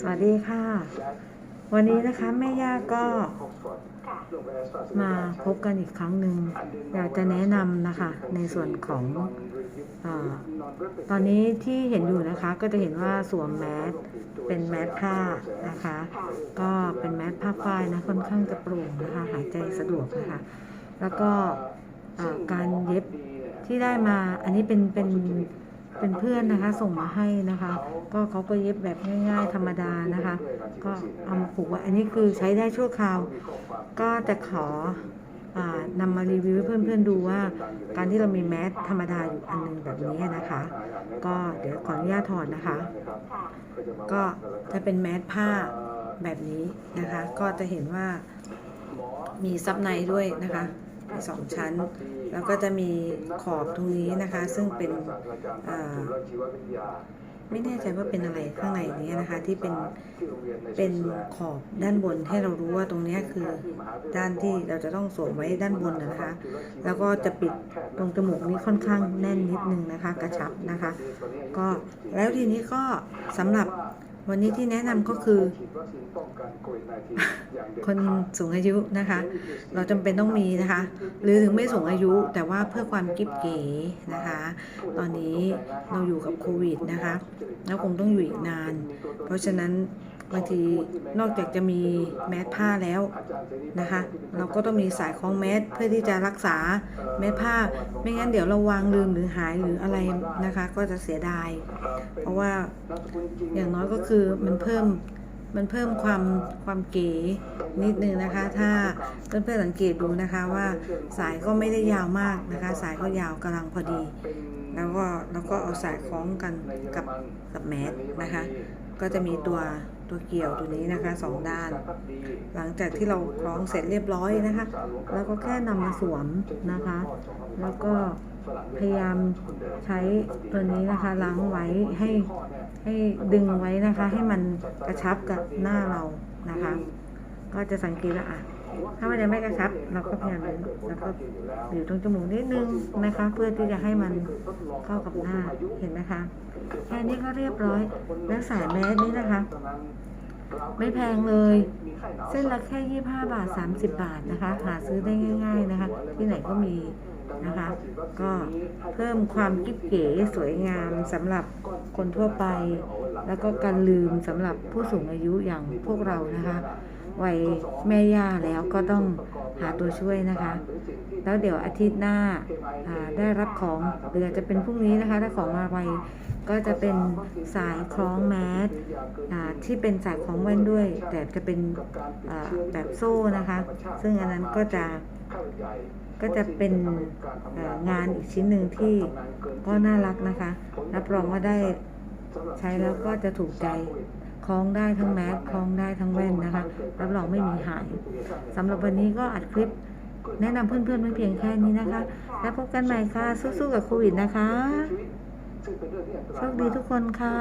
สวัสดีค่ะ วันนี้นะคะแม่ย่าก็มาพบกันอีกครั้งหนึ่งอยากจะแนะนำนะคะ ในส่วนของอตอนนี้ที่เห็นอยู่นะคะ ก็จะเห็นว่าสวมแมสเป็นแมสผ้านะคะ ก็เป็นแมสผ้าฝ้ายนะค่อนข้างจะโปร่งนะคะ หายใจสะดวกนะคะ แล้วก็การเย็บที่ได้มาอันนี้เป็นเป็น เป็นเพื่อนนะคะ ส่งมาให้นะคะ ก็เขาก็เย็บแบบง่าย ๆ ธรรมดานะคะ ก็เอามาผูกไว้อันนี้คือใช้ได้ชั่วคราว ก็จะขออานำมารีวิวให้เพื่อนๆดูว่า การที่เรามีแมสธรรมดาอยู่อันหนึงแบบนี้นะคะ ก็เดี๋ยวขออนุญาตถอดนะคะ ก็จะเป็นแมสผ้าแบบนี้นะคะ ก็จะเห็นว่ามีซับในด้วยนะคะ สองชั้น แล้วก็จะมีขอบตรงนี้นะคะ ซึ่งเป็นอ่าไม่แน่ใจว่าเป็นอะไรข้างในนี้นะคะ ที่เป็นเป็นขอบด้านบนให้เรารู้ว่าตรงเนี้ยคือด้านที่เราจะต้องสวมไว้ด้านบนนะนะคะ แล้วก็จะปิดตรงจมูกนี้ค่อนข้างแน่นนิดนึงนะคะ กระชับนะคะ ก็แล้วทีนี้ก็สำหรับ วันนี้ที่แนะนำก็คือ คนสูงอายุนะคะ เราจำเป็นต้องมีนะคะ หรือถึงไม่สูงอายุแต่ว่าเพื่อความกิ๊บเก๋นะคะ ตอนนี้เราอยู่กับโควิดนะคะ แล้วคงต้องอยู่อีกนาน เพราะฉะนั้น บางทีนอกจากจะมีแมสผ้าแล้วนะคะ เราก็ต้องมีสายคล้องแมสเพื่อที่จะรักษาแมสผ้า ไม่งั้นเดี๋ยวเราวางลืมหรือหายหรืออะไรนะคะ ก็จะเสียดาย เพราะว่าอย่างน้อยก็คือมันเพิ่มมันเพิ่มความความเก๋นิดนึงนะคะ ถ้าเพื่อนๆสังเกตดูนะคะว่าสายก็ไม่ได้ยาวมากนะคะ สายก็ยาวกำลังพอดี แล้วก็แล้วก็เอาสายคล้องกันกับกับแมสนะคะ ก็จะมีตัวตัวเกี่ยวตัวนี้นะคะสองด้าน หลังจากที่เราคล้องเสร็จเรียบร้อยนะคะ แล้วก็แค่นำมาสวมนะคะ แล้วก็พยายามใช้ตัวนี้นะคะล้างไว้ให้ให้ดึงไว้นะคะ ให้มันกระชับกับหน้าเรานะคะ ก็จะสังเกตว่าอะ ถ้ามันยังไม่กระชับ เราก็พยายามแล้วก็อยู่ตรงจมูกนิดนึงนะคะเพื่อที่จะให้มันเข้ากับหน้าเห็นไหมคะแค่นี้ก็เรียบร้อยแล้วสายแมสนี้นะคะ ไม่แพงเลย เส้นละแค่ 25 บาท 30 บาทนะคะ หาซื้อได้ง่าย ๆนะคะ ที่ไหนก็มีนะคะ ก็เพิ่มความกิ๊บเก๋สวยงามสำหรับคนทั่วไป แล้วก็การลืมสำหรับผู้สูงอายุอย่างพวกเรานะคะ วัยแม่ย่าแล้วก็ต้องหาตัวช่วยนะคะ แล้วเดี๋ยวอาทิตย์หน้าได้รับของหรือจะเป็นพรุ่งนี้นะคะ ถ้าของมาไวก็จะเป็นสายคล้องแมสที่เป็นสายคล้องแว่นด้วย แต่จะเป็นแบบโซ่นะคะ ซึ่งอันนั้นก็จะก็จะเป็นงานอีกชิ้นหนึ่งที่ก็น่ารักนะคะ รับรองว่าได้ใช้แล้วก็จะถูกใจ คล้องได้ทั้งแมสคล้องได้ทั้งแว่นนะคะรับรองไม่มีหายสำหรับวันนี้ก็อัดคลิปแนะนำเพื่อนๆไม่เพียงแค่นี้นะคะ แล้วพบกันใหม่ค่ะ สู้ๆกับโควิดนะคะโชคดีทุกคนค่ะ